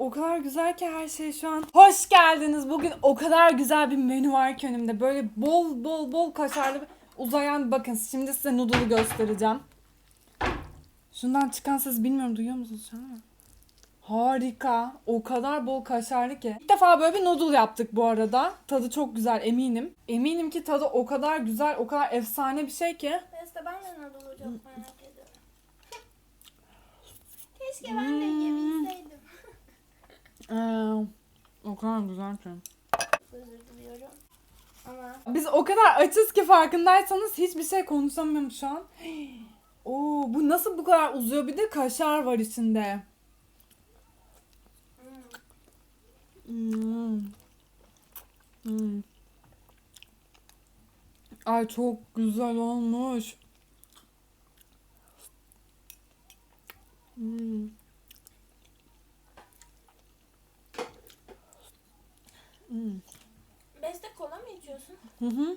o kadar güzel ki her şey şu an. Hoş geldiniz. Bugün o kadar güzel bir menü var ki önümde. Böyle bol bol bol kaşarlı uzayan bakın şimdi size noodle'u göstereceğim. Şundan çıkan ses bilmiyorum duyuyor musunuz şu an? Harika. O kadar bol kaşarlı ki. İlk defa böyle bir noodle yaptık bu arada. Tadı çok güzel eminim. Eminim ki tadı o kadar güzel, o kadar efsane bir şey ki. Neyse ben de noodle'u çok merak ediyorum. Keşke ben de yiyebilseydim. Ee, o kadar güzel ki. Özür diliyorum. Ama Biz o kadar açız ki farkındaysanız hiçbir şey konuşamıyorum şu an. Oo, bu nasıl bu kadar uzuyor? Bir de kaşar var içinde. Hmm. Hmm. Ay çok güzel olmuş. Hmm. Hmm. Beste kola mı içiyorsun? Hı hı.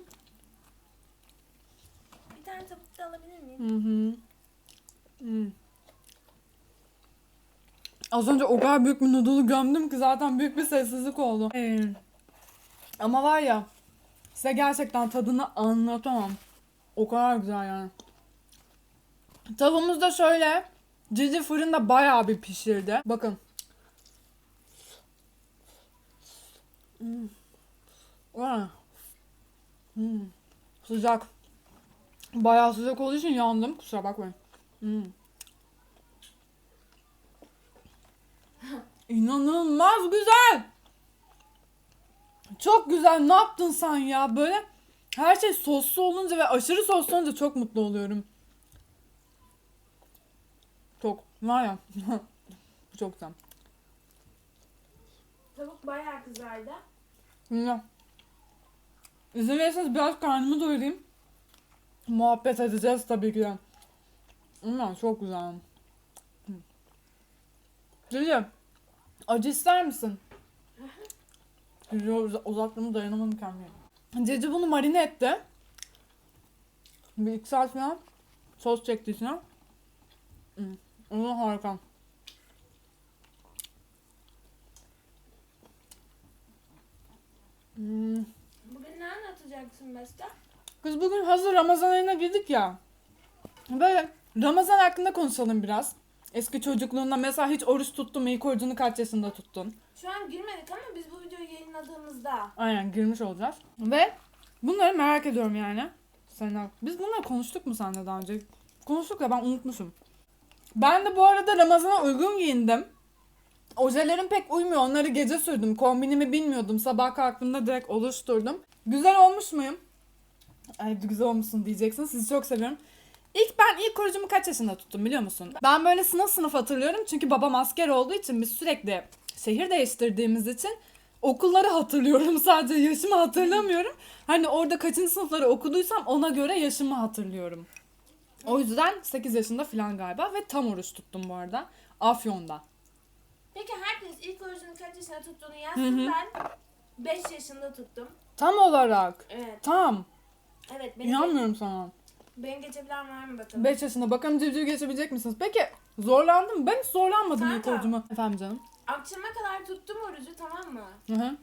Bir tane tabak da alabilir miyim? Hı hı. Hmm. Az önce o kadar büyük bir noodle'u gömdüm ki zaten büyük bir sessizlik oldu. Ee, ama var ya size gerçekten tadını anlatamam. O kadar güzel yani. Tavuğumuz da şöyle Cici fırında bayağı bir pişirdi. Bakın. Hmm. Vay. Hmm. Sıcak. Bayağı sıcak olduğu için yandım. Kusura bakmayın. Hmm. İnanılmaz güzel. Çok güzel. Ne yaptın sen ya? Böyle her şey soslu olunca ve aşırı soslu olunca çok mutlu oluyorum. Çok. Var ya. çok güzel. Tavuk bayağı kızardı. Şimdi izin verirseniz biraz karnımı doyurayım. Muhabbet edeceğiz tabii ki de. Ama çok güzel. Cici, acı ister misin? Cici uz- uzaklığımı dayanamadım kendime. Cici bunu marine etti. Bir iki saat falan sos çekti içine. Hı. Onu harika. Hmm. Bugün ne anlatacaksın Beste? Kız bugün hazır Ramazan ayına girdik ya. Böyle Ramazan hakkında konuşalım biraz. Eski çocukluğunda mesela hiç oruç tuttun mu? İlk orucunu kaç yaşında tuttun? Şu an girmedik ama biz bu videoyu yayınladığımızda Aynen girmiş olacağız. Ve bunları merak ediyorum yani. Sen Biz bunları konuştuk mu seninle daha önce? Konuştuk ya ben unutmuşum. Ben de bu arada Ramazan'a uygun giyindim. Ojelerim pek uymuyor. Onları gece sürdüm. Kombinimi bilmiyordum. Sabah kalktığımda direkt oluşturdum. Güzel olmuş muyum? Ay güzel olmuşsun diyeceksin. Sizi çok seviyorum. İlk ben ilk orucumu kaç yaşında tuttum biliyor musun? Ben böyle sınıf sınıf hatırlıyorum. Çünkü babam asker olduğu için biz sürekli şehir değiştirdiğimiz için okulları hatırlıyorum sadece yaşımı hatırlamıyorum. Hani orada kaçıncı sınıfları okuduysam ona göre yaşımı hatırlıyorum. O yüzden 8 yaşında falan galiba ve tam oruç tuttum bu arada. Afyon'da. Peki herkes ilk orucunu kaç yaşında tuttuğunu yazsın. hı. Ben 5 yaşında tuttum. Tam olarak. Evet. Tam. Evet. Beni, İnanmıyorum sana. beni geçebilen var mı bakalım? 5 yaşında. Bakalım civciv geçebilecek misiniz? Peki zorlandın mı? Ben hiç zorlanmadım ilk Kanka. orucumu. Efendim canım. Akşama kadar tuttum orucu tamam mı? Hı hı.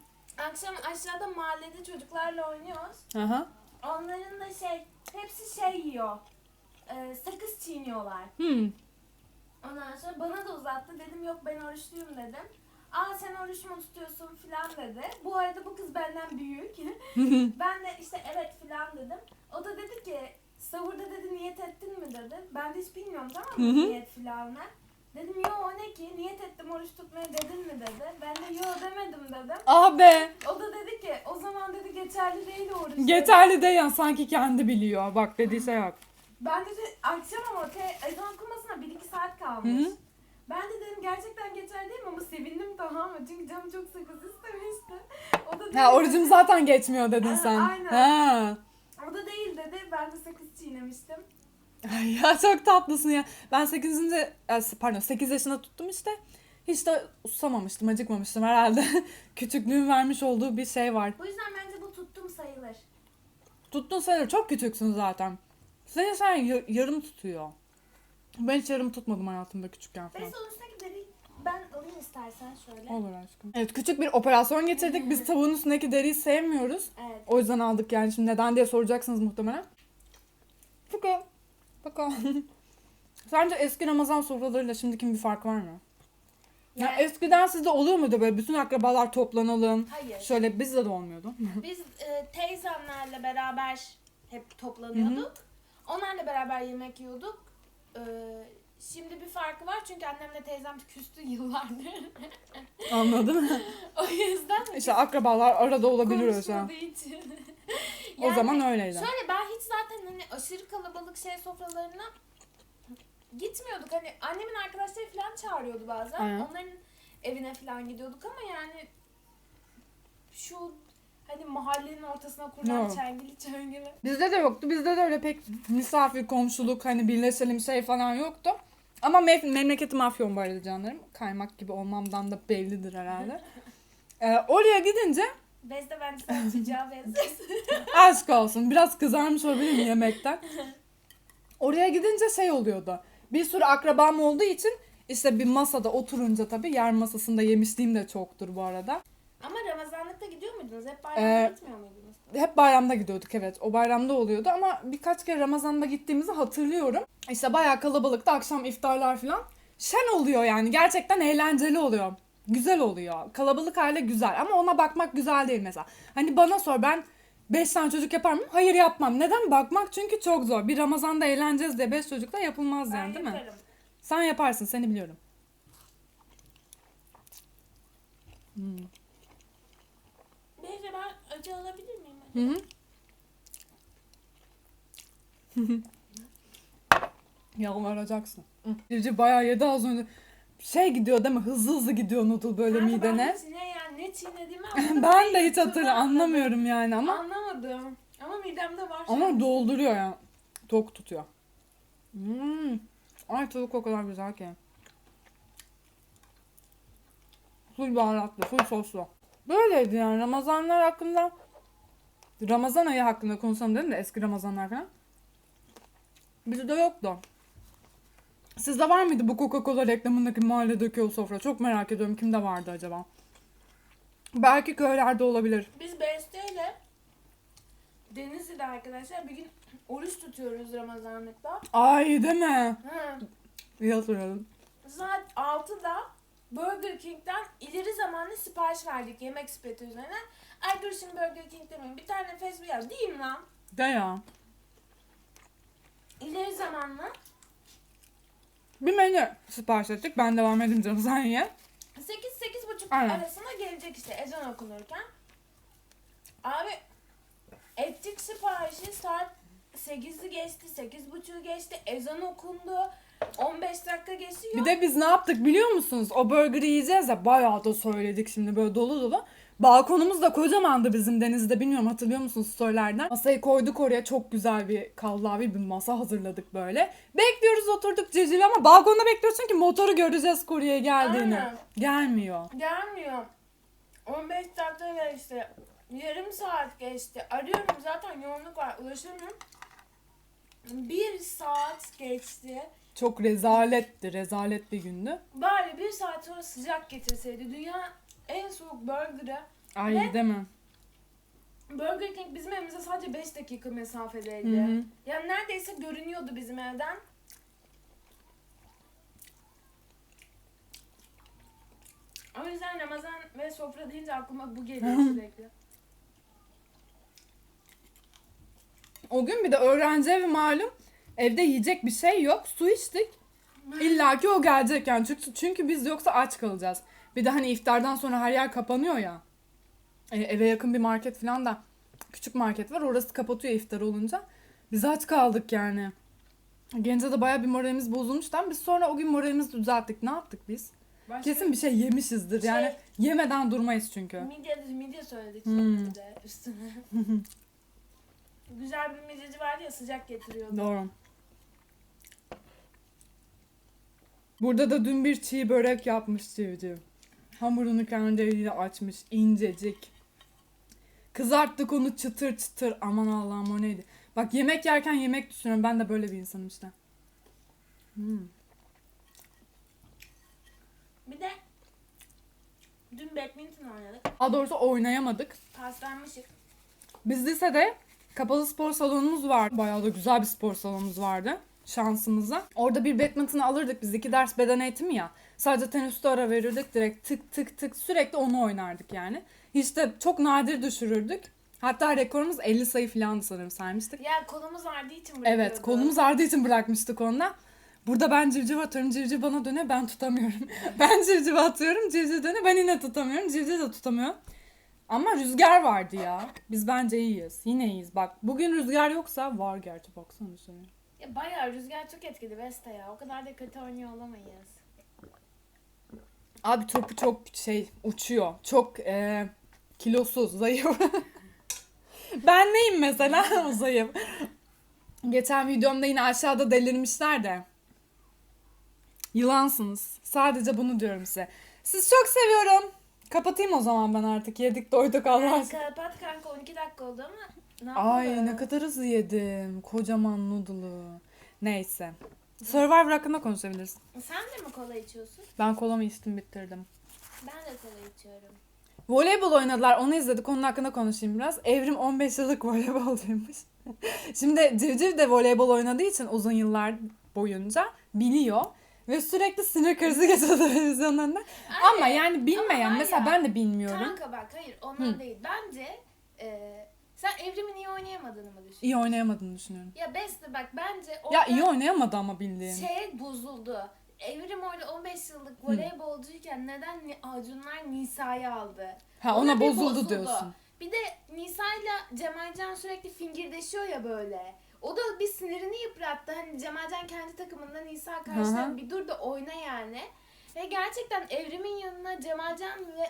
Akşam aşağıda mahallede çocuklarla oynuyoruz. Hı hı. Onların da şey, hepsi şey yiyor. Ee, sakız çiğniyorlar. Hmm. Ondan sonra bana da uzattı. Dedim yok ben oruçluyum dedim. Aa sen oruç mu tutuyorsun filan dedi. Bu arada bu kız benden büyük. ben de işte evet filan dedim. O da dedi ki savurda dedi niyet ettin mi dedi. Ben de hiç bilmiyorum tamam mı niyet filan ne. Dedim yo o ne ki niyet ettim oruç tutmaya dedin mi dedi. Ben de yo demedim dedim. ah be. O da dedi ki o zaman dedi geçerli değil oruç. dedi. Yeterli değil yani sanki kendi biliyor. Bak dediyse yok. Ben de akşam ama te, ezan okunmasına 1-2 saat kalmış. Hı hı. Ben de dedim gerçekten geçerli değil mi ama sevindim tamam mı? Çünkü canım çok sakız istemişti. O da Ha değil orucum dedi. zaten geçmiyor dedin Ha, sen. aynen. Ha. O da değil dedi. Ben de sakız çiğnemiştim. Ay ya çok tatlısın ya. Ben 8. e, pardon 8 yaşında tuttum işte. Hiç de usamamıştım, acıkmamıştım herhalde. Küçüklüğün vermiş olduğu bir şey var. Bu yüzden bence bu tuttum sayılır. Tuttun sayılır. Çok küçüksün zaten. Senin sen ya- yarım tutuyor. Ben hiç yarım tutmadım hayatımda küçükken falan. Onun üstündeki deri ben alayım istersen. şöyle. Olur aşkım. Evet küçük bir operasyon geçirdik. Biz tavuğun üstündeki deriyi sevmiyoruz. Evet. O yüzden aldık yani. Şimdi neden diye soracaksınız muhtemelen. Bakalım. Bakalım. Sence eski Ramazan sofralarıyla şimdiki bir fark var mı? Ya Yani- eskiden sizde oluyor muydu böyle bütün akrabalar toplanalım? Hayır. Şöyle bizde de olmuyordu. Biz e, teyzemlerle beraber hep toplanıyorduk. Onlarla beraber yemek yiyorduk. E, şimdi bir farkı var çünkü annemle teyzem küstü yıllardır. Anladın mı? o yüzden İşte akrabalar arada olabiliyor şu an. konuşmadığı için. O Yani zaman öyleydi. Şöyle ben hiç zaten hani aşırı kalabalık şey sofralarına gitmiyorduk. Hani annemin arkadaşları falan çağırıyordu bazen. Aynen. Onların evine falan gidiyorduk ama yani şu hani mahallenin ortasına kurulan Yok. çengili çengeli. Bizde de yoktu. Bizde de öyle pek misafir, komşuluk, hani birleşelim şey falan yoktu. Ama me- memleketim Afyon bu arada canlarım. Kaymak gibi olmamdan da bellidir herhalde. Ee, oraya gidince Bez de bence sen çocuğa benzesin. aşk olsun. Biraz kızarmış olabilir mi yemekten? Oraya gidince şey oluyordu. Bir sürü akrabam olduğu için işte bir masada oturunca tabii yer masasında yemişliğim de çoktur bu arada. Ama Ramazanlıkta gidiyor muydunuz? Hep bayramda Ee, gitmiyor muydunuz? Hep bayramda gidiyorduk evet. O bayramda oluyordu ama birkaç kere Ramazan'da gittiğimizi hatırlıyorum. İşte bayağı kalabalıkta akşam iftarlar falan. Şen oluyor yani. Gerçekten eğlenceli oluyor. Güzel oluyor. Kalabalık hale güzel ama ona bakmak güzel değil mesela. Hani bana sor ben 5 tane çocuk yapar mıyım? Hayır yapmam. Neden? Bakmak çünkü çok zor. Bir Ramazan'da eğleneceğiz diye 5 çocukla yapılmaz Ben yani değil mi? yaparım. Sen yaparsın seni biliyorum. Hmm. Acı alabilir miyim? Hı hı. Yalvaracaksın. Civciv bayağı yedi az önce. Şey gidiyor değil mi? Hızlı hızlı gidiyor noodle böyle Kanka midene. Ben hiç ne yani ne çiğnediğimi anlamadım. ben de hiç hatırlı anlamıyorum yani ama Anlamadım. Ama midemde var. ama dolduruyor yani. Tok tutuyor. Hmm. Ay tavuk o kadar güzel ki. Full baharatlı, full soslu. Böyleydi yani Ramazanlar hakkında Ramazan ayı hakkında konuşalım dedim de eski Ramazanlar falan. Bizde yoktu. Sizde var mıydı bu Coca-Cola reklamındaki mahalledeki o sofra? Çok merak ediyorum kimde vardı acaba? Belki köylerde olabilir. Biz Beste'yle Denizli'de arkadaşlar bir gün oruç tutuyoruz Ramazanlıkta. Ay değil mi? Ha. İyi hatırladım. Saat 6'da Burger King'den ileri zamanlı sipariş verdik yemek sepeti üzerine. Ay dur şimdi Burger King demeyin. Bir tane fast food yap. Değil mi lan? De ya. İleri zamanlı Bir menü sipariş ettik. Ben devam edeyim canım sen ye. 8-8.30 Aynen. arasında gelecek işte ezan okunurken. Abi ettik siparişi saat 8'i geçti, 8.30'u geçti, ezan okundu. 15 dakika geçiyor. Bir de biz ne yaptık biliyor musunuz? O burgeri yiyeceğiz ya bayağı da söyledik şimdi böyle dolu dolu. Balkonumuz da kocamandı bizim denizde bilmiyorum hatırlıyor musunuz storylerden? Masayı koyduk oraya çok güzel bir kallavi bir masa hazırladık böyle. Bekliyoruz oturduk cecil ama balkonda bekliyorsun ki motoru göreceğiz kurye geldiğini. Aynen. Gelmiyor. Gelmiyor. 15 dakika geçti. Yarım saat geçti. Arıyorum zaten yoğunluk var ulaşamıyorum. Bir saat geçti. Çok rezaletti rezalet bir gündü. Bari bir saat sonra sıcak getirseydi. Dünya en soğuk burgerı. Ay Ve- değil mi? Burger King bizim evimize sadece 5 dakika mesafedeydi. Hı hı. Yani neredeyse görünüyordu bizim evden. O yüzden Ramazan ve sofra deyince aklıma bu geliyor sürekli. O gün bir de öğrenci evi malum. Evde yiyecek bir şey yok. Su içtik. İlla ki o gelecek yani. Çünkü, çünkü biz yoksa aç kalacağız. Bir de hani iftardan sonra her yer kapanıyor ya. E, eve yakın bir market falan da küçük market var. Orası kapatıyor iftar olunca. Biz aç kaldık yani. Gence de baya bir moralimiz bozulmuştu ama biz sonra o gün moralimizi düzelttik. Ne yaptık biz? Başka Kesin bir şey yemişizdir. Yani Şey- yemeden durmayız çünkü. Midye, midye söyledik Hmm. de üstüne. Güzel bir midyeci vardı ya sıcak getiriyordu. Doğru. Burada da dün bir çiğ börek yapmış civciv. Hamurunu kendi eliyle açmış, incecik. Kızarttık onu çıtır çıtır. Aman Allah'ım o neydi? Bak yemek yerken yemek düşünüyorum. Ben de böyle bir insanım işte. Hmm. Bir de Dün badminton oynadık. Daha doğrusu oynayamadık. Paslanmışık. Biz lisede kapalı spor salonumuz vardı. Bayağı da güzel bir spor salonumuz vardı şansımıza. Orada bir badminton alırdık. Biz iki ders beden eğitimi ya. Sadece teniste ara verirdik. Direkt tık tık tık sürekli onu oynardık yani. Hiç de çok nadir düşürürdük. Hatta rekorumuz 50 sayı falandı sanırım saymıştık. Ya kolumuz ardığı için bırakıyorduk. Evet kolumuz ardığı için bırakmıştık onda. Burada ben civciv atıyorum, civciv bana dönüyor, ben tutamıyorum. ben civciv atıyorum, civciv dönüyor, ben yine tutamıyorum, civciv de tutamıyor. Ama rüzgar vardı ya. Biz bence iyiyiz. Yine iyiyiz. Bak bugün rüzgar yoksa var gerçi baksana şuraya. Ya bayağı rüzgar çok etkili Beste ya. O kadar da kötü oynuyor olamayız. Abi topu çok şey uçuyor. Çok e, kilosuz, zayıf. ben neyim mesela? O zayıf. Geçen videomda yine aşağıda delirmişler de. Yılansınız. Sadece bunu diyorum size. Sizi çok seviyorum. Kapatayım o zaman ben artık. Yedik doyduk Allah aşkına. kapat kanka 12 dakika oldu ama ne Ay ne kadar hızlı yedim. Kocaman noodle'ı. Neyse. Survivor hakkında konuşabiliriz. Sen de mi kola içiyorsun? Ben kolamı içtim bitirdim. Ben de kola içiyorum. Voleybol oynadılar. Onu izledik. Onun hakkında konuşayım biraz. Evrim 15 yıllık voleybolcuymuş. Şimdi Civciv de voleybol oynadığı için uzun yıllar boyunca biliyor. Ve sürekli sinir krizi geçiyor televizyonlarında. Ama Anne, yani bilmeyen ama var mesela ya, ben de bilmiyorum. Kanka bak hayır ondan Hı. değil. Bence e, sen evrimin iyi oynayamadığını mı düşünüyorsun? İyi oynayamadığını düşünüyorum. Ya Beste bak bence Ya orada iyi oynayamadı ama bildiğin. şey bozuldu. Evrim orada 15 yıllık voleybolcuyken neden Ni- Acunlar Nisa'yı aldı? Ha ona ona bir bozuldu, bozuldu. diyorsun. Bir de Nisa'yla Cemalcan sürekli fingirdeşiyor ya böyle. O da bir sinirini yıprattı. Hani Cemalcan kendi takımında Nisa Hı karşısında hı. bir dur da oyna yani. Ve gerçekten Evrim'in yanına Cemalcan ve,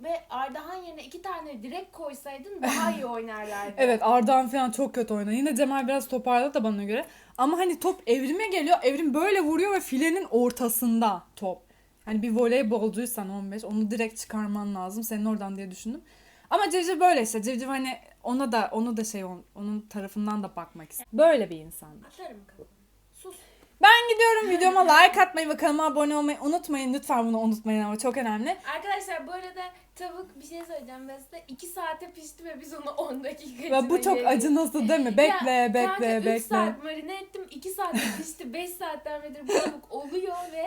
ve Ardahan yerine iki tane direkt koysaydın daha iyi oynarlardı. Evet Ardahan falan çok kötü oynadı. Yine Cemal biraz toparladı da bana göre. Ama hani top evrime geliyor. Evrim böyle vuruyor ve filenin ortasında top. Hani bir voleybolcuysan 15 onu direkt çıkarman lazım. Senin oradan diye düşündüm. Ama Civciv böyle işte. Civciv hani ona da onu da şey onun tarafından da bakmak istiyor. Böyle bir insan. Atarım kafamı. Sus. Ben gidiyorum videoma like atmayı ve kanalıma abone olmayı unutmayın. Lütfen bunu unutmayın ama çok önemli. Arkadaşlar bu arada tavuk bir şey söyleyeceğim Beste. 2 saate pişti ve biz onu 10 dakika Ve bu çok acı nasıl değil mi? Bekle Ya, bekle kanka, bekle. 3 saat marine ettim. 2 saatte pişti. 5 saatten beridir bu tavuk oluyor ve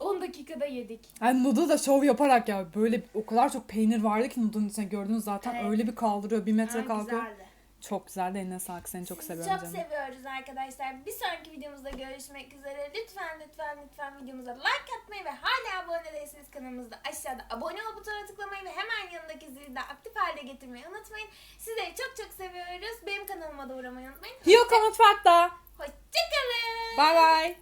10 dakikada yedik. Yani noodle da şov yaparak ya böyle o kadar çok peynir vardı ki noodle'ın içine gördünüz zaten Evet. öyle bir kaldırıyor bir metre Ha, kalkıyor. güzeldi. Çok güzel de eline sağlık seni çok Sizi seviyorum çok canım. seviyoruz arkadaşlar. Bir sonraki videomuzda görüşmek üzere. Lütfen lütfen lütfen videomuza like atmayı ve hala abone değilseniz kanalımızda aşağıda abone ol butonuna tıklamayı ve hemen yanındaki zili de aktif hale getirmeyi unutmayın. Sizleri çok çok seviyoruz. Benim kanalıma da uğramayı unutmayın. Hiyoko mutfakta. Hoşçakalın. Bye bye.